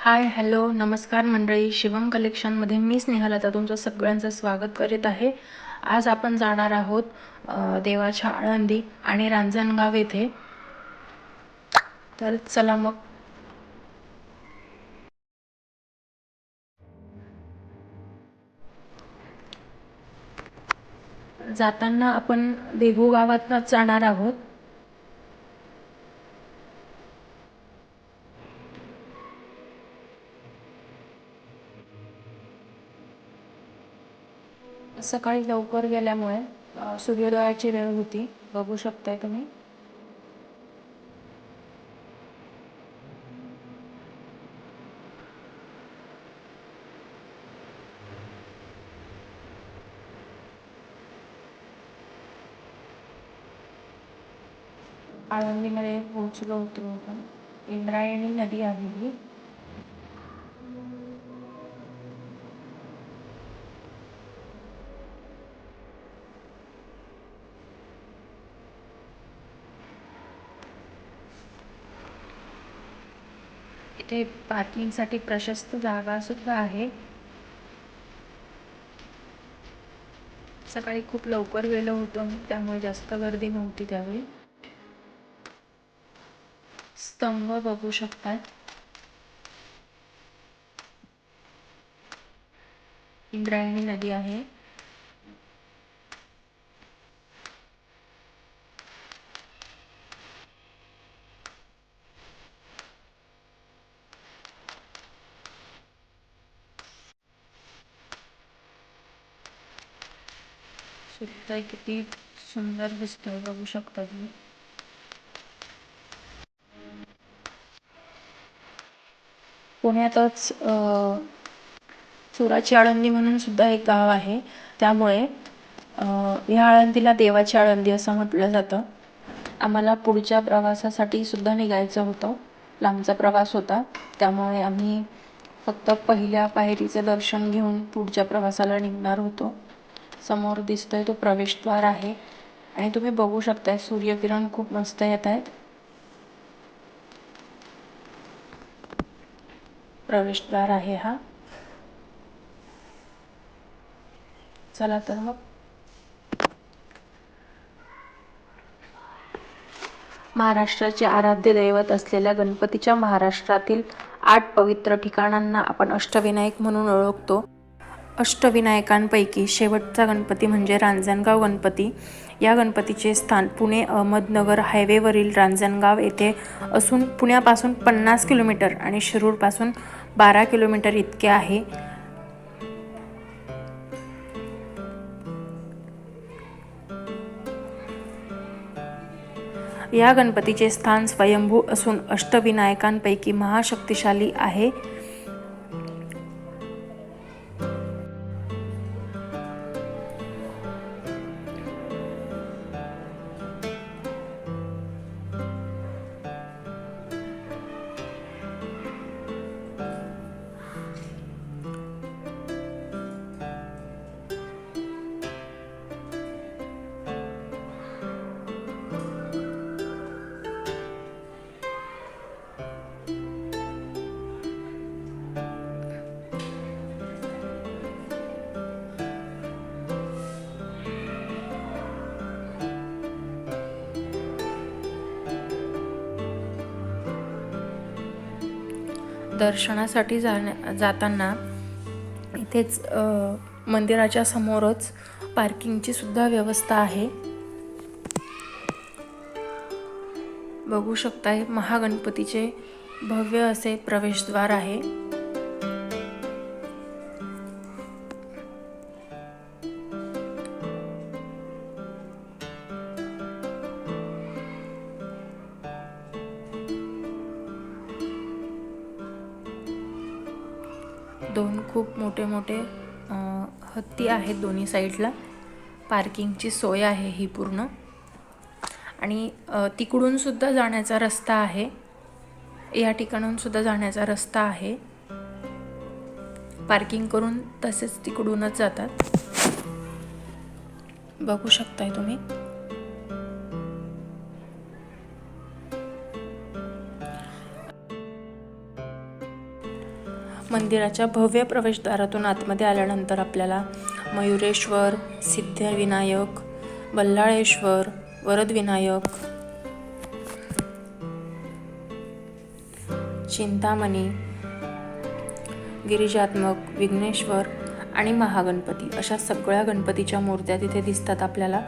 Hi hello नमस्कार मंडळी. शिवम कलेक्शनमध्ये मी स्नेहलता तुमचं सगळ्यांचं स्वागत करीत आहे. आज आपण जाणार आहोत देवाच्या आळंदी आणि रांजणगाव येथे. तर चला मग. जाताना आपण देहू गावातनंच जाणार आहोत. सकाळी लवकर गेल्यामुळे सूर्योदयाची वेळ होती. बघू शकताय तुम्ही. आळंदीमध्ये पोहोचलो होतो आपण. इंद्रायणी नदी आहे ही इथे पार्किंगसाठी प्रशस्त जागा सुद्धा आहे. सकाळी खूप लवकर गेलो होतो मी त्यामुळे जास्त गर्दी नव्हती त्यावेळी. स्तंभ बघू शकतात. इंद्रायणी नदी आहे. सूर्योदय किती सुंदर दिसतोय बघू शकता तुम्ही. पुण्यातच चुराची आळंदी म्हणून सुद्धा एक गाव आहे. त्यामुळे ह्या आळंदीला देवाची आळंदी असं म्हटलं जातं. आम्हाला पुढच्या प्रवासासाठी सुद्धा निघायचं होतं. लांबचा प्रवास होता. त्यामुळे आम्ही फक्त पहिल्या पायरीचं दर्शन घेऊन पुढच्या प्रवासाला निघणार होतो. समोर दिसतोय तो प्रवेशद्वार आहे. आणि तुम्ही बघू शकताय सूर्यकिरण खूप मस्त येत आहेत. प्रवेशद्वार आहे हा. चला तर मग. महाराष्ट्राचे आराध्य दैवत असलेल्या गणपतीच्या महाराष्ट्रातील आठ पवित्र ठिकाणांना आपण अष्टविनायक म्हणून ओळखतो. अष्टविनायकांपैकी शेवटचा गणपती म्हणजे रांजणगाव गणपती. या गणपतीचे स्थान पुणे अहमदनगर हायवेवरील रांजणगाव येथे असून पुण्यापासून पन्नास किलोमीटर आणि शिरूरपासून बारा किलोमीटर इतके आहे. या गणपतीचे स्थान स्वयंभू असून अष्टविनायकांपैकी महाशक्तिशाली आहे. दर्शनासाठी जाण्या जाताना इथेच अ, मंदिराच्या समोरच पार्किंगची सुद्धा व्यवस्था आहे. बघू शकताय महागणपतीचे भव्य असे प्रवेशद्वार आहे. दोन खूप मोठे मोठे हत्ती आहेत दोन्ही साईडला. पार्किंगची सोय आहे ही पूर्ण. आणि तिकडूनसुद्धा तिकडून सुद्धा जाण्याचा रस्ता आहे. या ठिकाणून सुद्धा जाण्याचा रस्ता आहे. पार्किंग करून तसेच तिकडूनच जातात. बघू शकताय तुम्ही. मंदिराच्या भव्य प्रवेशद्वारातून आतमध्ये आल्यानंतर आपल्याला मयुरेश्वर सिद्धिविनायक बल्लाळेश्वर वरदविनायक चिंतामणी गिरिजात्मक विघ्नेश्वर आणि महागणपती अशा सगळ्या गणपतीच्या मूर्त्या तिथे दिसतात. आपल्याला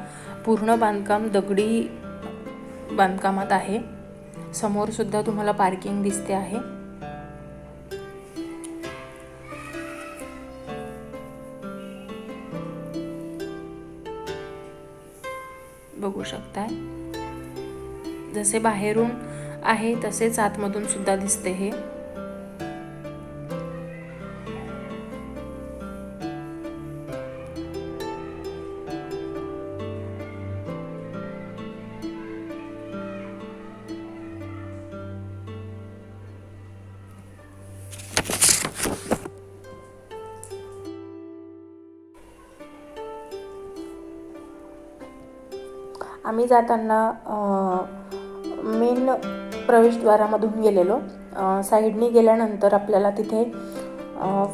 पूर्ण बांधकाम दगडी बांधकामात आहे. समोरसुद्धा तुम्हाला पार्किंग दिसते आहे. बघू शकताय. जसे बाहेरून आहे तसेच आतमधून सुद्धा दिसते हे. आम्ही जाताना मेन प्रवेशद्वारामधून गेलेलो. साईडनी गेल्यानंतर आपल्याला तिथे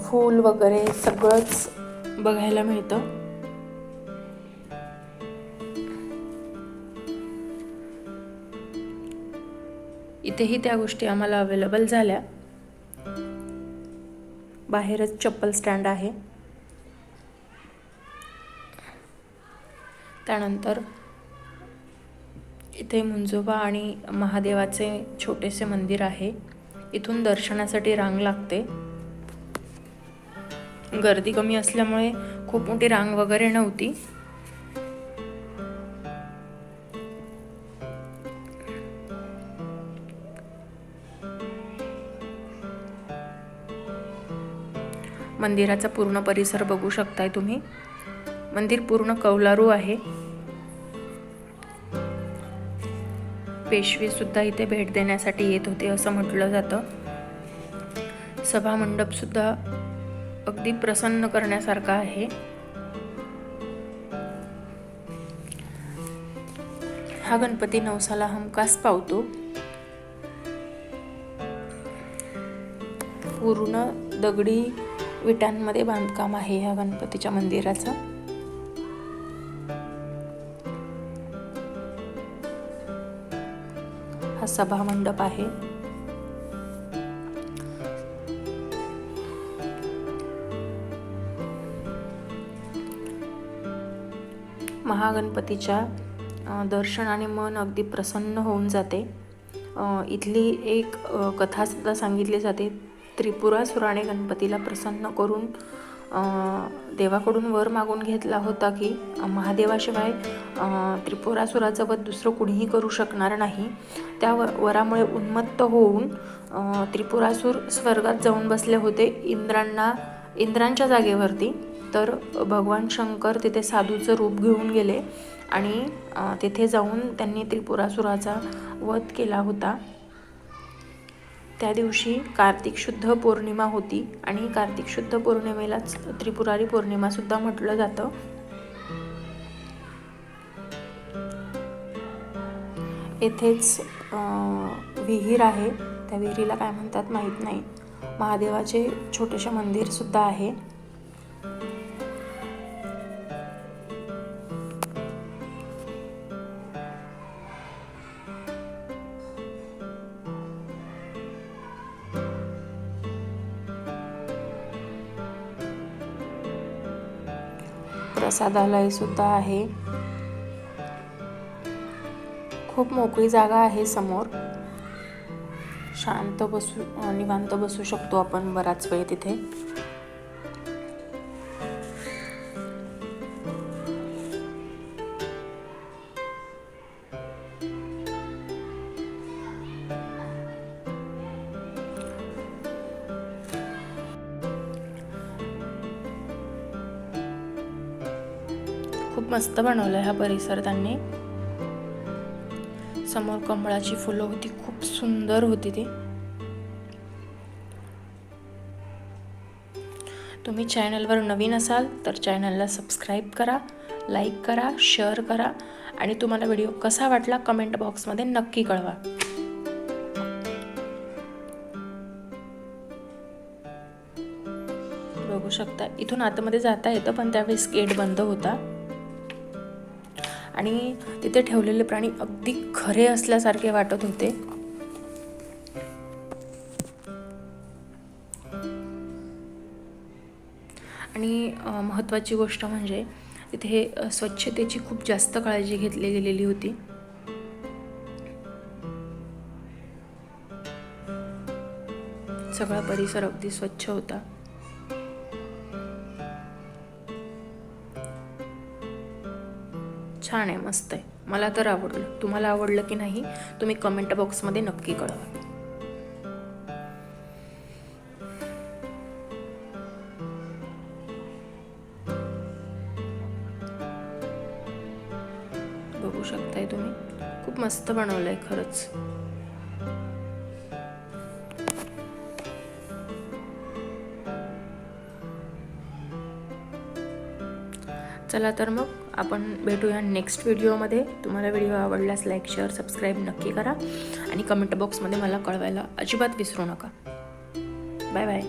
फूल वगैरे सगळंच बघायला मिळतं. इथेही त्या गोष्टी आम्हाला अवेलेबल झाल्या. बाहेरच चप्पल स्टँड आहे. त्यानंतर इथे मुंजोबा आणि महादेवाचे छोटेसे मंदिर आहे. इथून दर्शनासाठी रांग लागते. गर्दी कमी असल्यामुळे खूप मोठी रांग वगैरे नव्हती. मंदिराचा पूर्ण परिसर बघू शकताय तुम्ही. मंदिर पूर्ण कौलारू आहे. पेशवेसुद्धा इथे भेट देण्यासाठी येत होते असं म्हटलं जातं. सभामंडपसुद्धा अगदी प्रसन्न करण्यासारखा आहे. हा गणपती नवसाला हमखास पावतो. पूर्ण दगडी विटांमध्ये बांधकाम आहे ह्या गणपतीच्या मंदिराचं. हा सभा मंडप आहे. महागणपतीच्या दर्शन दर्शनाने मन अगदी प्रसन्न होऊन जाते. इथली एक कथासुद्धा सांगितली जाते. त्रिपुरासुराने गणपतीला प्रसन्न करून देवाकडून वर मागून घेतला होता की महादेवाशिवाय त्रिपुरासुराचं वध दुसरं कुणीही करू शकणार नाही. त्या व वरामुळे उन्मत्त होऊन त्रिपुरासूर स्वर्गात जाऊन बसले होते इंद्रांना इंद्रांच्या जागेवरती. तर भगवान शंकर तिथे साधूचं रूप घेऊन गेले आणि तिथे जाऊन त्यांनी त्रिपुरासुराचा वध केला होता. त्या दिवशी कार्तिक शुद्ध पौर्णिमा होती आणि कार्तिक शुद्ध पौर्णिमेलाच त्रिपुरारी पौर्णिमा सुद्धा म्हटलं जातं. येथेच विहीर आहे. त्या विहिरीला काय म्हणतात माहीत नाही. महादेवाचे छोटेसे मंदिर सुद्धा आहे. प्रसादालय सुद्धा आहे. खूप मोकळी जागा आहे समोर. शांत बसू निवांत बसू शकतो आपण बराच वेळ तिथे. खूप मस्त बनवलं हा परिसर त्यांनी. समोर कमळाची फुलं होती खूप सुंदर होती ती. तुम्ही चॅनलवर नवीन असाल तर चॅनलला सबस्क्राईब करा लाईक करा शेअर करा आणि तुम्हाला व्हिडिओ कसा वाटला कमेंट बॉक्समध्ये नक्की कळवा. बघू शकता इथून आतमध्ये जाता येतं पण त्यावेळेस गेट बंद होता. आणि तिथे ठेवलेले प्राणी अगदी खरे असल्यासारखे वाटत होते. आणि महत्त्वाची गोष्ट म्हणजे तिथे स्वच्छतेची खूप जास्त काळजी घेतली गेलेली होती. सगळा परिसर अगदी स्वच्छ होता. छान आहे मस्त आहे. मला तर आवडलं. तुम्हाला आवडलं की नाही तुम्ही कमेंट बॉक्समध्ये नक्की कळवा. बघू शकताय तुम्ही. खूप मस्त बनवलंय खरंच. चला तर मग. आपण भेटूया नेक्स्ट व्हिडिओमध्ये तुम्हाला व्हिडिओ आवडल्यास लाईक शेअर सबस्क्राईब नक्की करा. आणि कमेंट बॉक्समध्ये मला कळवायला अजिबात विसरू नका. Bye bye